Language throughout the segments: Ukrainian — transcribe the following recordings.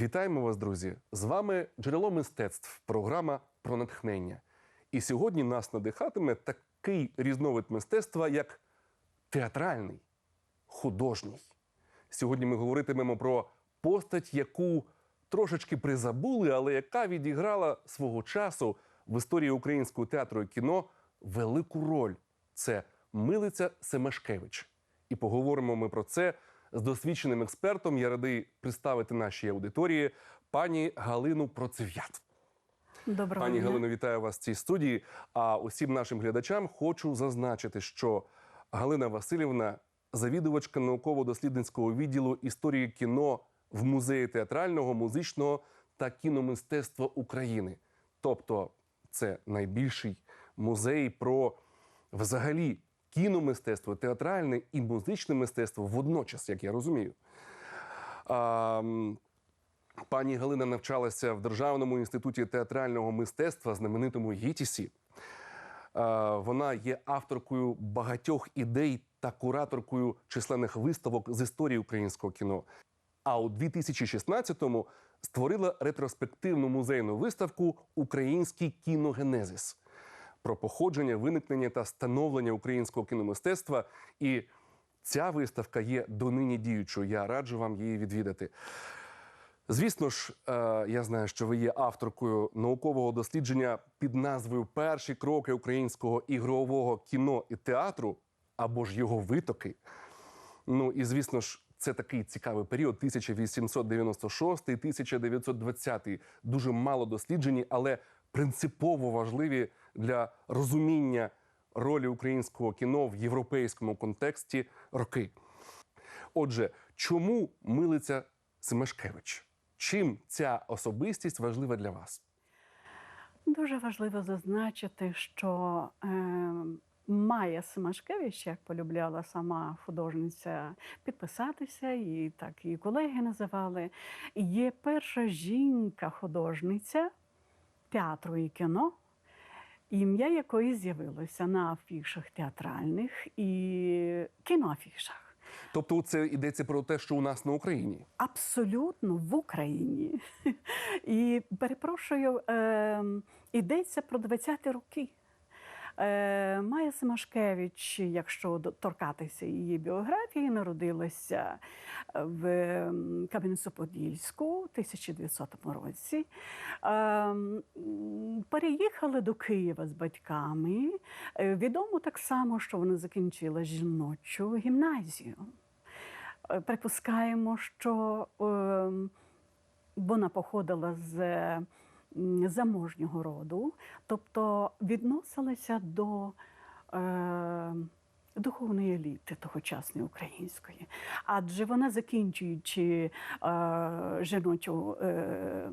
Вітаємо вас, друзі! З вами джерело мистецтв, програма про натхнення. І сьогодні нас надихатиме такий різновид мистецтва, як театральний, художній. Сьогодні ми говоритимемо про постать, яку трошечки призабули, але яка відіграла свого часу в історії українського театру і кіно велику роль. Це Милиця Семашкевич. І поговоримо ми про це з досвідченим експертом. Я радий представити нашій аудиторії пані Галину Процев'ят. Доброго Пані дня. Галино, вітаю вас в цій студії. А усім нашим глядачам хочу зазначити, що Галина Васильівна завідувачка науково-дослідницького відділу історії кіно в музеї театрального, музичного та кіномистецтва України. Тобто, це найбільший музей про взагалі кіномистецтво, театральне і музичне мистецтво водночас, як я розумію. А, Пані Галина навчалася в Державному інституті театрального мистецтва, знаменитому ГІТІСі. Вона є авторкою багатьох ідей та кураторкою численних виставок з історії українського кіно. А у 2016-му створила ретроспективну музейну виставку Український кіногенезис про походження, виникнення та становлення українського кіномистецтва. І ця виставка є донині діючою. Я раджу вам її відвідати. Звісно ж, е, я знаю, що ви є авторкою наукового дослідження під назвою Перші кроки українського ігрового кіно і театру або ж його витоки. Ну і звісно ж, це такий цікавий період 1896-1920. Дуже мало досліджені, але принципово важливі для розуміння ролі українського кіно в європейському контексті роки. Отже, чому милиця Семешкевич? Чим ця особистість важлива для вас? Дуже важливо зазначити, що е, Майя Семашкевич, як полюбляла сама художниця підписатися, і так і колеги називали, є перша жінка-художниця театру і кіно, ім'я якої з'явилося на афішах театральних і кіноафішах. Тобто, це йдеться про те, що у нас на Україні. Абсолютно в Україні. І перепрошую, е, йдеться про 20-ті роки. Е, Майя Семашкевич, якщо торкатися її біографії, народилася в ем, Кам'янець-Подільську у 1900 році. Е, м, Переїхали до Києва з батьками. Е, Відомо так само, що вона закінчила жіночу гімназію. Е, Припускаємо, що е, вона походила з заможнього роду, тобто відносилася до е, духовної еліти тогочасної української. Адже вона, закінчуючи е, жіночу е,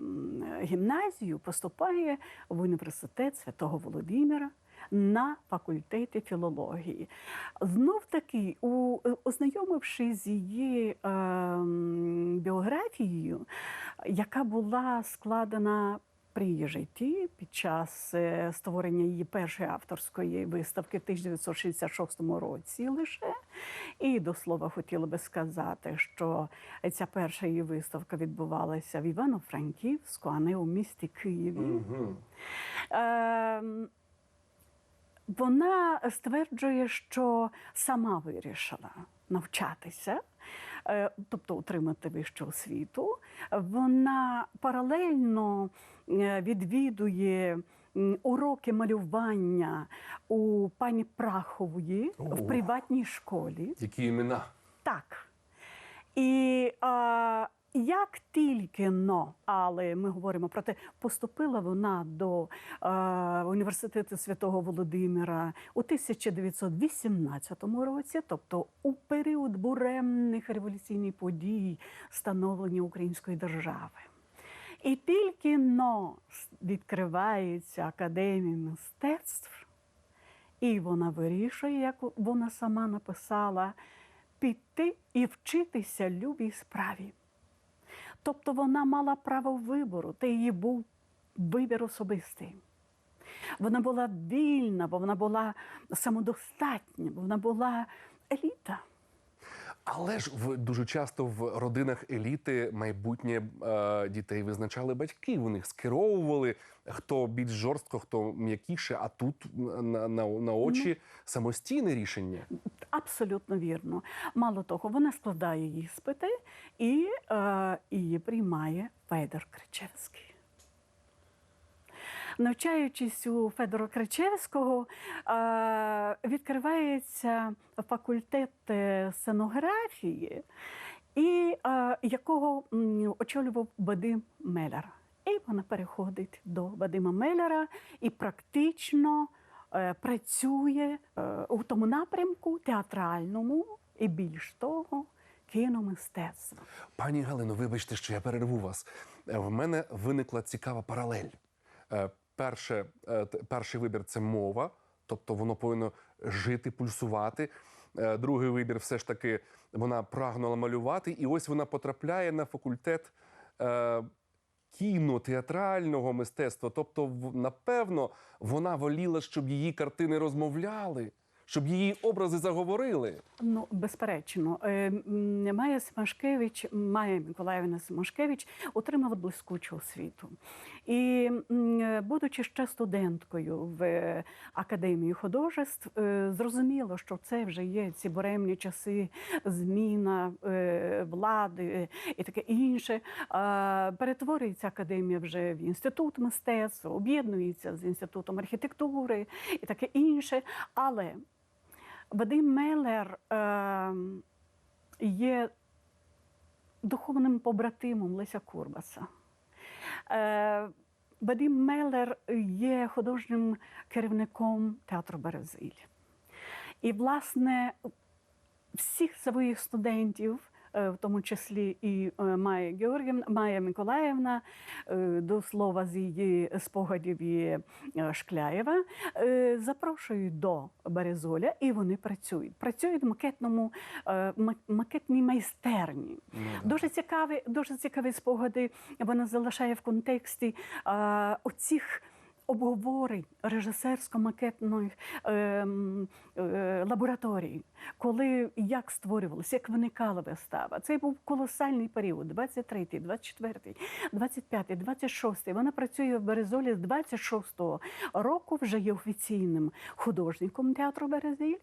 гімназію, поступає в університет Святого Володимира на факультеті філології. Знов таки, у, ознайомившись з її е, біографією, яка була складена при її житті під час е, створення її першої авторської виставки в 1966 році лише. І до слова хотіла би сказати, що ця перша її виставка відбувалася в Івано-Франківську, а не у місті Києві. Ем, вона стверджує, що сама вирішила навчатися, е, тобто отримати вищу освіту. Вона паралельно е, відвідує уроки малювання у пані Прахової О, в приватній школі. Які імена? Так. І а, як тільки но, але ми говоримо про те, поступила вона до е, університету Святого Володимира у 1918 році, тобто у період буремних революційних подій становлення української держави. І тільки но відкривається академія мистецтв, і вона вирішує, як вона сама написала, піти і вчитися любій справі. Тобто вона мала право вибору, та її був вибір особистий. Вона була вільна, бо вона була самодостатня, бо вона була еліта. Але ж в дуже часто в родинах еліти майбутнє е, дітей визначали батьки. Вони скеровували хто більш жорстко, хто м'якіше. А тут на, на, на очі самостійне рішення. Абсолютно вірно. Мало того, вона складає іспити і е, її приймає Федор Кричевський. Навчаючись у Федора Кричевського, е, відкривається факультет е, сценографії, е, якого очолював Вадим Меляр. І вона переходить до Вадима Меляра і практично працює у тому напрямку театральному і більш того, кіномистецтва. Пані Галино, вибачте, що я перерву вас. Е, В мене виникла цікава паралель. Е, Перше, е, перший вибір це мова, тобто воно повинно жити, пульсувати. Другий вибір, все ж таки, вона прагнула малювати, і ось вона потрапляє на факультет кінотеатрального мистецтва. Тобто, напевно, вона воліла, щоб її картини розмовляли, щоб її образи заговорили. Ну, безперечно, Е, Майя Семашкевич, Майя Миколаївна Семашкевич отримала блискучу освіту. І, будучи ще студенткою в Академії художеств, е, зрозуміло, що це вже є ці буремні часи, зміна е, влади і таке інше. Перетворюється академія вже в інститут мистецтв, об'єднується з інститутом архітектури і таке інше. Але Вадим Мелер е, є духовним побратимом Леся Курбаса. Е, Вадим Мелер є художнім керівником театру Березиль. І, власне, всіх своїх студентів, в тому числі і е, Майя Георгіївна, Майя Миколаївна, е, до слова з її спогадів є е, Шкляєва, е, запрошують до Березоля, і вони працюють. Працюють в макетному е, макетній майстерні. Дуже цікаві, дуже цікаві спогади вона залишає в контексті е, оцих обговорень режисерсько-макетної е, е, лабораторії, коли як створювалося, як виникала вистава. Це був колосальний період: 23, 24, 25, 26. Вона працює в Березолі з 26-го року, вже є офіційним художником театру Березіль.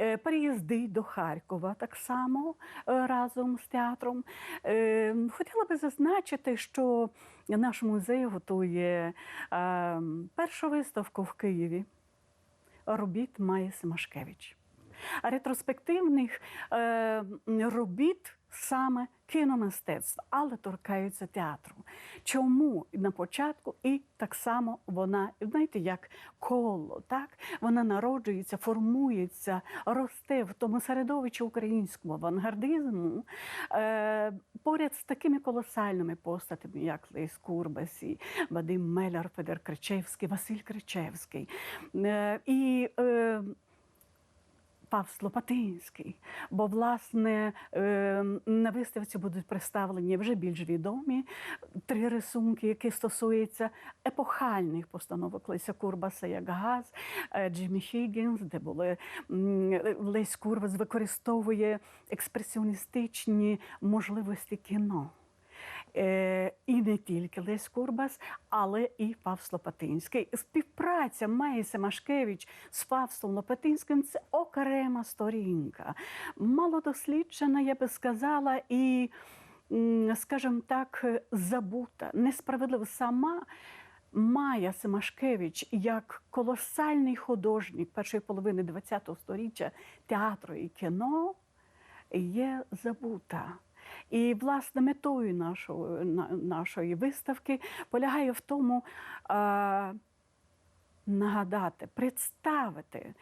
Е, Переїздить до Харкова так само е, разом з театром. Е, Хотіла би зазначити, що наш музей готує першу виставку в Києві робіт Майя Семашкевич. Ретроспективних робіт саме кіномистецтва, але торкаються театру. Чому на початку і так само вона, знаєте, як коло, так? Вона народжується, формується, росте в тому середовищі українського авангардизму е, поряд з такими колосальними постатями, як Лесь Курбас, і Вадим Меляр, Федор Кричевський, Василь Кричевський. Е, і е, Павс Лопатинський. Бо, власне, е, на виставці будуть представлені вже більш відомі три рисунки, які стосуються епохальних постановок Леся Курбаса, як газ, е, Джиммі Хіггінс, де були Лесь Курбас використовує експресіоністичні можливості кіно. Е, і не тільки Лесь Курбас, але і Фавст Лопатинський. Співпраця Майї Семашкевич з Фавстом Лопатинським це окрема сторінка. Мало досліджена, я би сказала, і, скажімо так, забута, несправедливо сама. Майя Семашкевич як колосальний художник першої половини ХХ століття театру і кіно є забута. І власне метою нашої, нашої виставки полягає в тому нагадати, представити,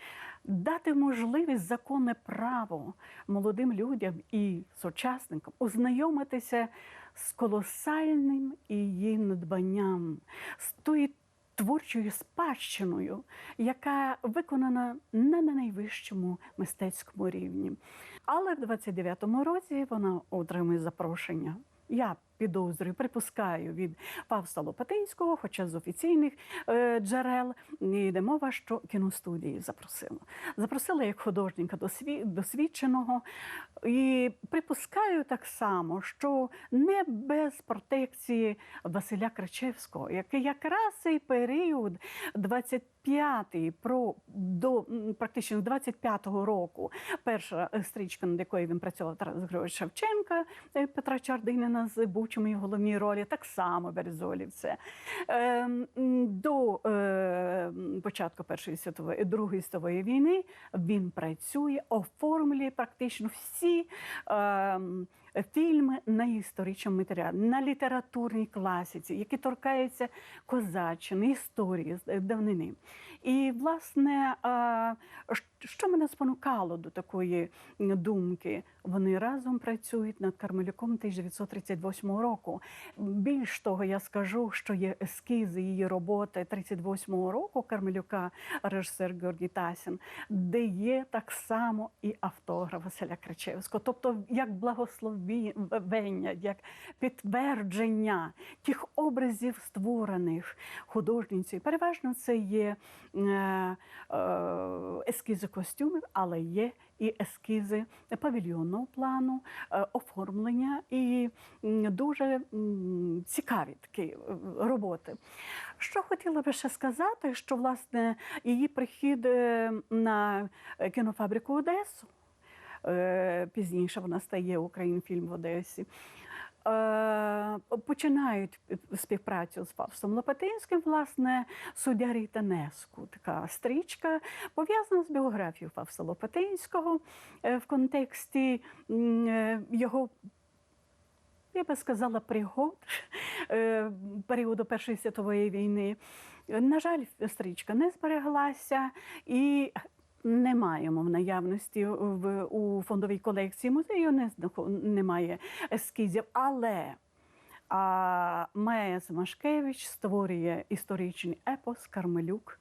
дати можливість законне право молодим людям і сучасникам ознайомитися з колосальним її надбанням, з тою творчою спадщиною, яка виконана не на найвищому мистецькому рівні. Але в 29-му році вона отримує запрошення я підозрюю, припускаю від Павса Лопатинського, хоча з офіційних е, джерел не йде мова, що кіностудії запросила. Запросила як художника досві- досвідченого. І припускаю так само, що не без протекції Василя Кричевського, який якраз цей період 25-й про до практично 25-го року, перша е, стрічка, над якою він працював Тарас Григорович Шевченка, е, Петра Чардинина з Бучами в головній ролі, так само Березолівце. Е, До е, початку Першої світової Другої світової війни він працює, оформлює практично всі е, м, фільми на історичному матеріалі, на літературній класиці, які торкаються козаччини, історії е, давнини. І, власне, що мене спонукало до такої думки? Вони разом працюють над Кармелюком 1938 року. Більш того, я скажу, що є ескізи її роботи 38 року Кармелюка, режисер Георгій Тасін, де є так само і автограф Василя Кричевського. Тобто, як благословення, як підтвердження тих образів, створених художницею. Переважно це є е, е, ескізи костюмів, але є і ескізи павільйонного плану, е, оформлення і дуже цікаві такі роботи. Що хотіла би ще сказати, що власне її прихід на кінофабрику Одесу. Е, Пізніше вона стає Українфільм в Одесі. е, Починають співпрацю з Фавстом Лопатинським, власне, суддя Ріта Неску. Така стрічка пов'язана з біографією Фавста Лопатинського е, в контексті його. Я би сказала, пригод періоду Першої світової війни. На жаль, стрічка не збереглася і не маємо в наявності в, у фондовій колекції музею, не, немає ескізів. Але а, Майя Семашкевич створює історичний епос Кармелюк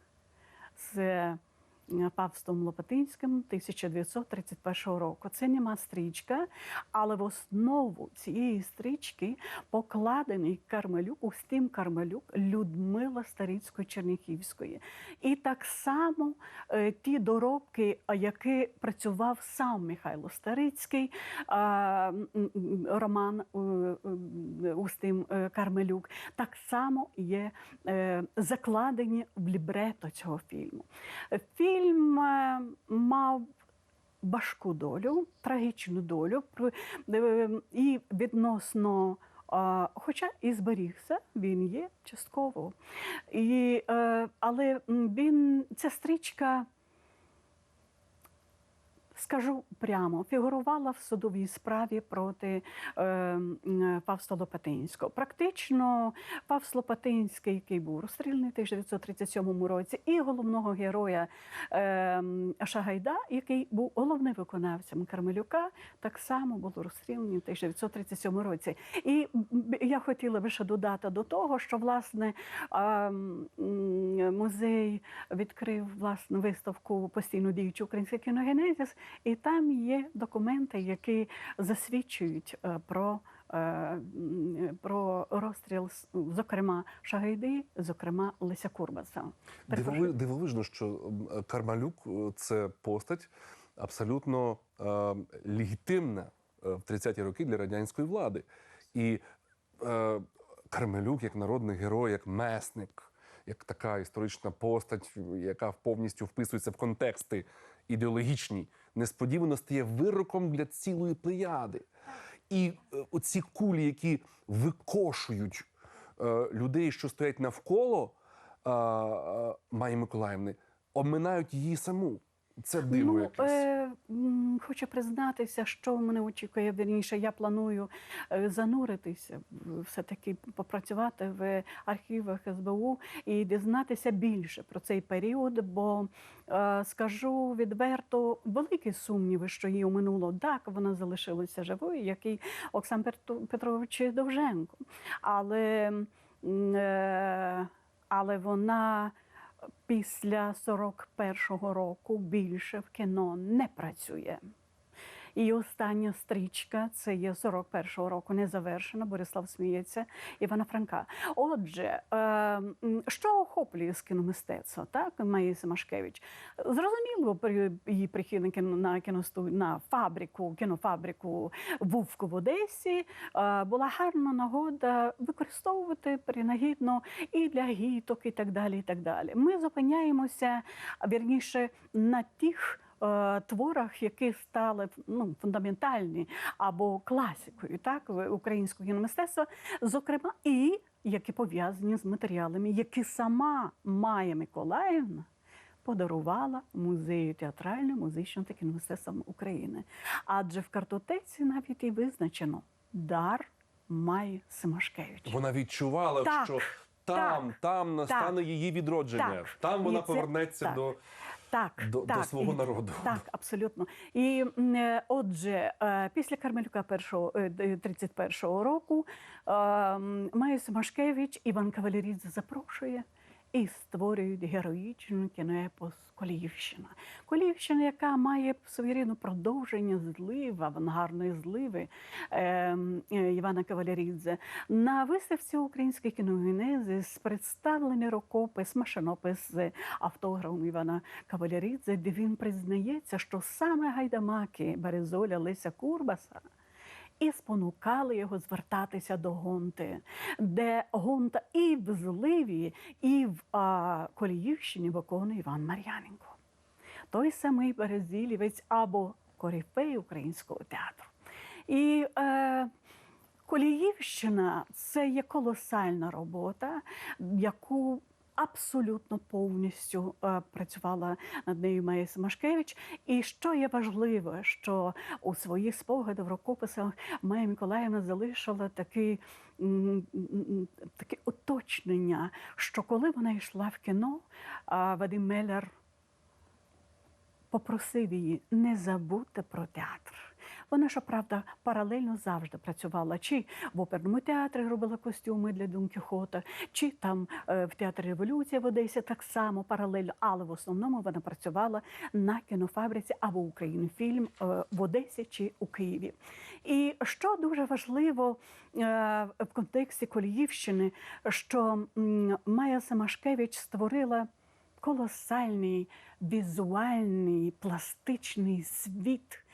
з е, Павстом Лопатинським 1931 року. Це нема стрічка, але в основу цієї стрічки покладений Кармелюк, Устим Кармелюк Людмила Старицької Черніхівської. І так само е, ті доробки, які працював сам Михайло Старицький, роман е, е, Устим е, Кармелюк, так само є е, закладені в лібрето цього фільму. Фільм е, мав важку долю, трагічну долю е, і відносно. Хоча і зберігся, він є частково. І, е, але він, ця стрічка, скажу прямо, фігурувала в судовій справі проти е, м, Павста Лопатинського. Практично Павс Лопатинський, який був розстріляний в 1937 році, і головного героя е, Шагайда, який був головним виконавцем Кармелюка, так само було розстріляні в 1937 році. І я хотіла би ще додати до того, що власне м, музей відкрив власну виставку постійно діючий український кіногенезіс, і там є документи, які засвідчують е, про. е, Про розстріл, зокрема Шагайди, зокрема Леся Курбаса. Дивови, дивовижно, що Кармалюк е, це постать абсолютно е, легітимна в 30-ті роки для радянської влади. І е, Кармелюк як народний герой, як месник, як така історична постать, яка повністю вписується в контексти ідеологічні, несподівано стає вироком для цілої плеяди. І е, оці кулі, які викошують е, людей, що стоять навколо е, е, Майї Миколаївни, обминають її саму. Це диво Ну, якесь. е, хочу признатися, що мене очікує вірніше. Я планую е, зануритися, все-таки попрацювати в архівах СБУ і дізнатися більше про цей період, бо е, скажу відверто, великі сумніви, що її оминуло. Так, вона залишилася живою, як і Оксан Петро- Петрович Довженко. Але, е, але вона після 41-го року більше в кіно не працює. І остання стрічка це є 41-го року, не завершена. Борислав сміється Івана Франка. Отже, е, що охоплює з кіномистецтва, так Майя Семашкевич? Зрозуміло, її прихильники на кіносту на фабрику, кінофабрику Вувку в Одесі е, була гарна нагода використовувати принагідно і для гіток, і так далі. І так далі. Ми зупиняємося вірніше на тих. Е, Творах, які стали ну, фундаментальні або класикою, так українського кіномистецтва, зокрема, і які пов'язані з матеріалами, які сама Майя Миколаївна подарувала музею театральному музичному та кіномистецтвом України. Адже в картотеці навіть і визначено дар Майї Семашкевич. Вона відчувала, Так, що там, там настане її відродження. Так. Там вона це- повернеться так. до, Так, до, так, до свого і- народу. Так, абсолютно. І е, отже, е, після Кармелюка першого е, д- 31-го року е, м, Майя Семашкевич Іван Кавалерідзе запрошує і створюють героїчну кіноепос Коліївщина. Коліївщина, яка має своєрідне продовження зливи, авангарної зливи е, е, Івана Кавалерідзе. На виставці української кіногенези представлений рукопис, машинопис з автографом Івана Кавалерідзе, де він признається, що саме гайдамаки Березоля Леся Курбаса і спонукали його звертатися до Гонти, де Гонта і в зливі, і в а, Коліївщині виконує Іван Мар'яненко. Той самий Березілівець або корифей українського театру. І е, Коліївщина це є колосальна робота, яку абсолютно повністю е, працювала над нею Майя Семашкевич. І що є важливо, що у своїх спогадах в рукописах Майя Миколаївна залишила такий, таке уточнення, що коли вона йшла в кіно, Вадим Меляр попросив її не забути про театр. Вона, щоправда, паралельно завжди працювала чи в оперному театрі робила костюми для Дон Кіхота, чи там е, в театрі Революція в Одесі так само паралельно, але в основному вона працювала на кінофабриці або Українфільм е, в Одесі чи у Києві. І що дуже важливо е, в контексті Коліївщини, що Майя Семашкевич створила колосальний візуальний пластичний світ,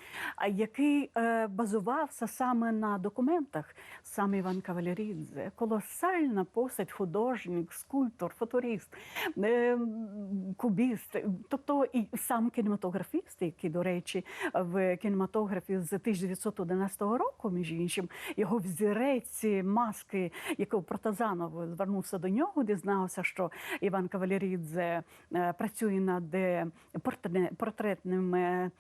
який е, базувався саме на документах. Саме Іван Кавалерідзе, колосальна постать, художник, скульптор, футурист, е, кубіст, тобто і сам кінематографіст, який, до речі, в кінематографі з 1911 року, між іншим, його взірець маски, якого Протазанов звернувся до нього, дізнався, що Іван Кавалерідзе е, працює над е, портре- портретним, е,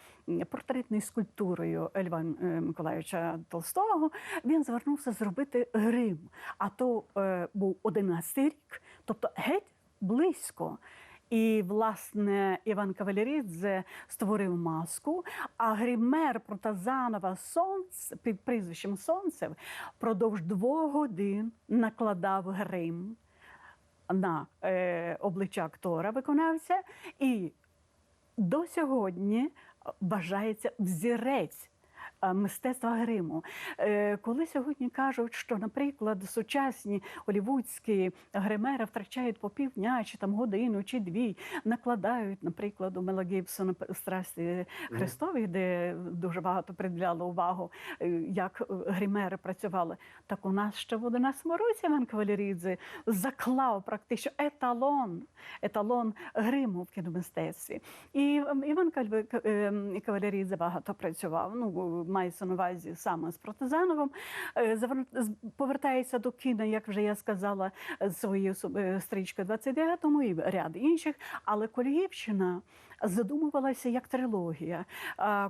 портретною скульптурою Льва е, Миколаївича Толстого. Він звернувся зробити грим. А то е, був 11 рік, тобто геть близько. І, власне, Іван Кавалерідзе створив маску, а гример Протазанова Сонце під прізвищем Сонцев продовж двох годин накладав грим на е, обличчя актора виконавця, і до сьогодні вважається взірець. Е, Мистецтва гриму. Е, Коли сьогодні кажуть, що, наприклад, сучасні голівудські гримери втрачають по півдня, чи там годину, чи дві, накладають, наприклад, у Мела Гібсона страсті Христові, де дуже багато приділяли увагу, е, як гримери працювали. Так у нас ще в 11 році Іван Кавалерідзе заклав практично еталон, еталон гриму в кіномистецтві. І Іван ем, Кавалерідзе багато працював. Ну, мається на увазі саме з Протизановим. Е, Повертається до кіно, як вже я сказала, з своєю е, стрічкою 29-му і ряд інших. Але Коліївщина задумувалася як трилогія.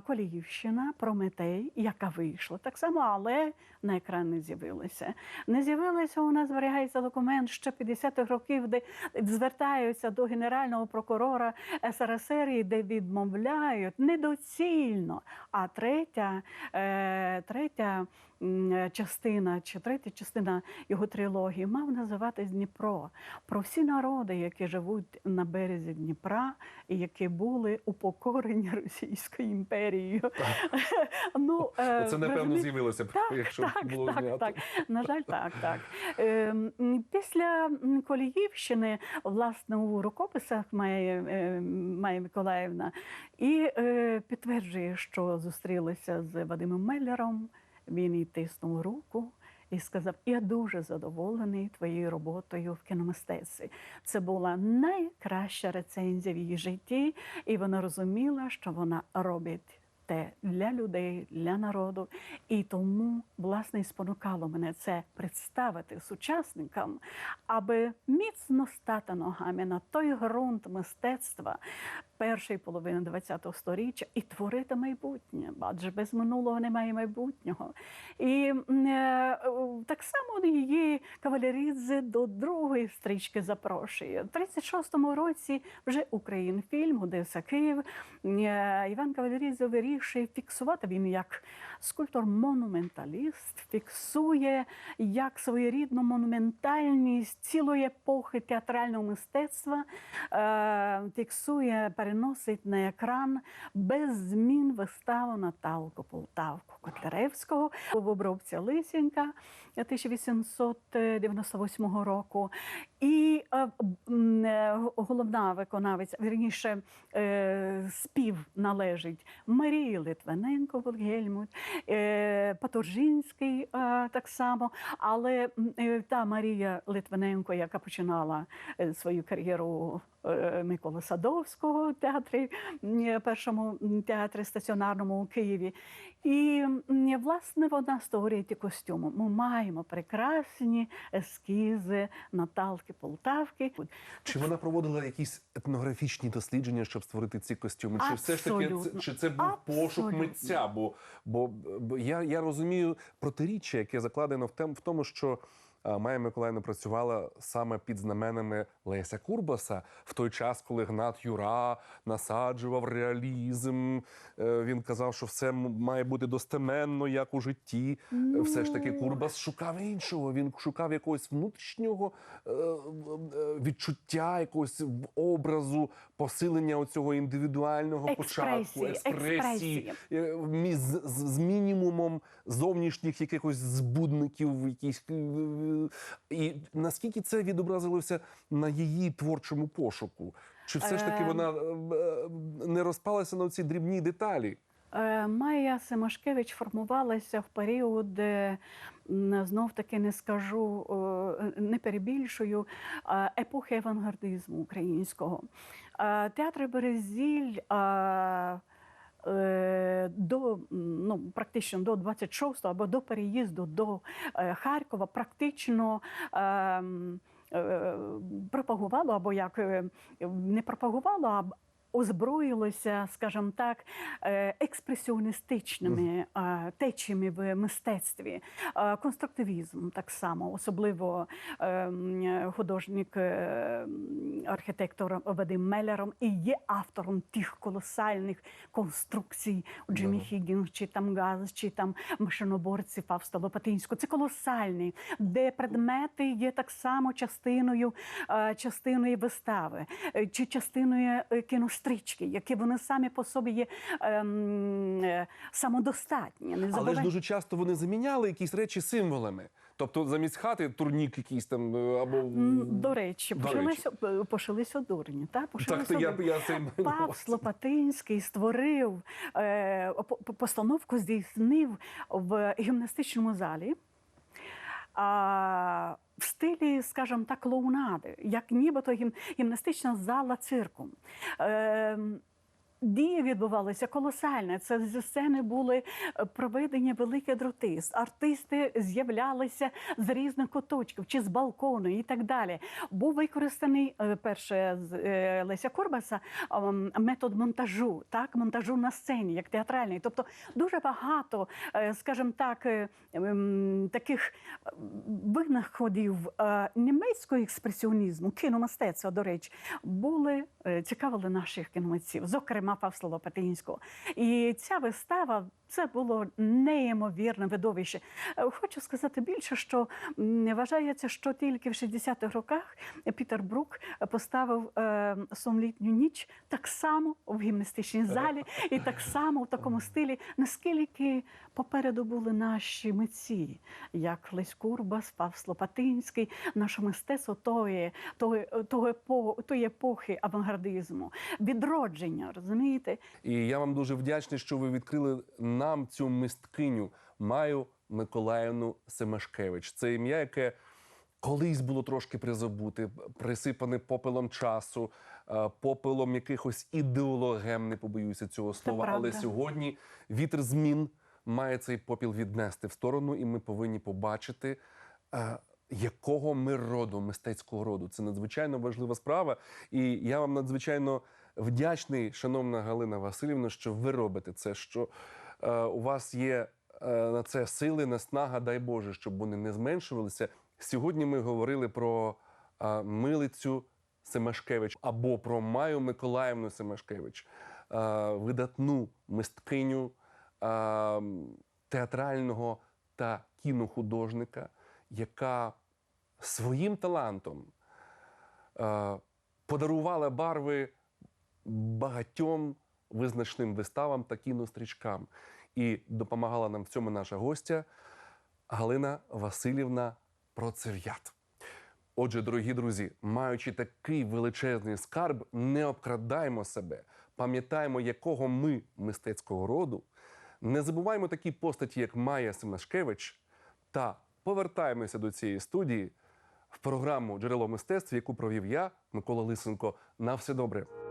Коліївщина, Прометей, яка вийшла так само, але на екран не з'явилася. Не з'явилася у нас зберігається документ ще 50-х років, де звертаються до генерального прокурора СРСР, де відмовляють недоцільно. А третя, е, третя частина чи третя частина його трилогії мав називатись Дніпро про всі народи, які живуть на березі Дніпра і які були упокорені Російською імперією. Ну, е, Це напевно з'явилося б, якщо так, було так, знято. так. На жаль, так, так. Е, Після Коліївщини, власне, у рукописах має, е, Миколаївна і е, підтверджує, що зустрілися з Вадимом Меллером. Він їй тиснув руку. І сказав: Я дуже задоволений твоєю роботою в кіномистецтві. Це була найкраща рецензія в її житті, і вона розуміла, що вона робить те для людей, для народу. І тому, власне, і спонукало мене це представити сучасникам, аби міцно стати ногами на той ґрунт мистецтва першої половини ХХ століття і творити майбутнє, адже без минулого немає майбутнього. І е, так само її кавалерідзе до другої стрічки запрошує. У 36-му році вже Українфільм, Одеса Київ. Е, Іван Кавалерідзе вирішує фіксувати він як скульптор-монументаліст, фіксує як своєрідну монументальність цілої епохи театрального мистецтва, е, фіксує, переносить на екран без змін виставу Наталку Полтавку Котляревського в обробці Лисенка 1898 року. І е, е, головна виконавиця, вірніше, е, спів належить Марії Литвиненко Вильгельмут, е, Паторжинський так само. Але та Марія Литвиненко, яка починала свою кар'єру Миколи Садовського в театрі, першому м, театрі стаціонарному у Києві. І власне вона створює ті костюми. Ми маємо прекрасні ескізи Наталки Полтавки. Чи вона проводила якісь етнографічні дослідження, щоб створити ці костюми? Чи все ж таки чи це був пошук митця? Бо, бо, бо я, я розумію протиріччя, яке закладено в тем в тому, що. А, Майя Миколаївна працювала саме під знаменами Леся Курбаса в той час, коли Гнат Юра насаджував реалізм. Е, Він казав, що все має бути достеменно, як у житті. Все ж таки, Ну, Курбас шукав іншого. Він шукав якогось внутрішнього е, е, відчуття, якогось образу, посилення оцього індивідуального початку, Експресії, експресії, е, з, з, з мінімумом зовнішніх якихось збудників, якісь е, і наскільки це відобразилося на її творчому пошуку? Чи все ж таки вона е, е, не розпалася на ці дрібні деталі? Е, Майя Семашкевич формувалася в період, знов таки не скажу, не перебільшую, е, епохи авангардизму українського. Е, Театр Березіль. До ну практично до 26-го або до переїзду до Харкова практично е, пропагувало або як не пропагувало, озброїлося, скажімо так, е, експресіоністичними течіями в мистецтві, конструктивізм так само, особливо е, художник, е, архітектор Вадим Меллером і є автором тих колосальних конструкцій у Джиммі Да. Хіггінс, чи там Газ, чи там машиноборці Фавста Лопатинського. Це колосальний, де предмети є так само частиною, е, частиною вистави чи частиною е, кінострічки, які вони самі по собі є ем, е, самодостатні. Не Але ж дуже часто вони заміняли якісь речі символами. Тобто замість хати турнік якийсь там е, або До речі, До почалися, пошилися дурні. Та? так, Пошилися то я, дурні. я маю Пав увазі. Слопатинський створив е, по- по- постановку, здійснив в гімнастичному залі. А, в стилі, скажімо так, клоунади, як нібито гім, гімнастична зала цирку. Е, Дії відбувалися колосальне. Це зі сцени були е, проведені великі дроти. Артисти з'являлися з різних куточків чи з балкону і так далі. Був використаний е, перше з е, Леся Корбаса метод монтажу, так монтажу на сцені, як театральний. Тобто дуже багато, скажімо так, ем, таких винаходів німецького експресіонізму, кіномистецтва, до речі, були цікавили наших кіномитців, зокрема Павла Лопатинського. І ця вистава Це було неймовірне видовище. Е, Хочу сказати більше, що вважається, що тільки в 60-х роках Пітер Брук поставив е, сумлітню ніч так само в гімнастичній залі і так само в такому стилі, наскільки попереду були наші митці, як Лесь Курбас, Павло Лопатинський, наше мистецтво тої, тої, того тої епохи авангардизму, відродження, розумієте? І я вам дуже вдячний, що ви відкрили нам цю мисткиню Маю Миколаївну Семашкевич. Це ім'я, яке колись було трошки призабуте, присипане попелом часу, е, попелом якихось ідеологем, не побоюся цього слова. Але сьогодні вітер змін має цей попіл віднести в сторону, і ми повинні побачити. е, Якого ми роду, мистецького роду? Це надзвичайно важлива справа. І я вам надзвичайно вдячний, шановна Галина Васильівна, що ви робите це. Що у вас є е, на це сили, наснага, дай Боже, щоб вони не зменшувалися. Сьогодні ми говорили про е, милицю Семашкевич або про Маю Миколаївну Семашкевич, е, видатну мисткиню е, театрального та кінохудожника, яка своїм талантом е, подарувала барви багатьом визначним виставам та кінострічкам. І допомагала нам в цьому наша гостя Галина Васильівна Процев'ят. Отже, дорогі друзі, маючи такий величезний скарб, не обкрадаймо себе, пам'ятаємо, якого ми мистецького роду, не забуваємо такі постаті, як Майя Семашкевич, та повертаємося до цієї студії в програму Джерело мистецтв, яку провів я, Микола Лисенко. На все добре.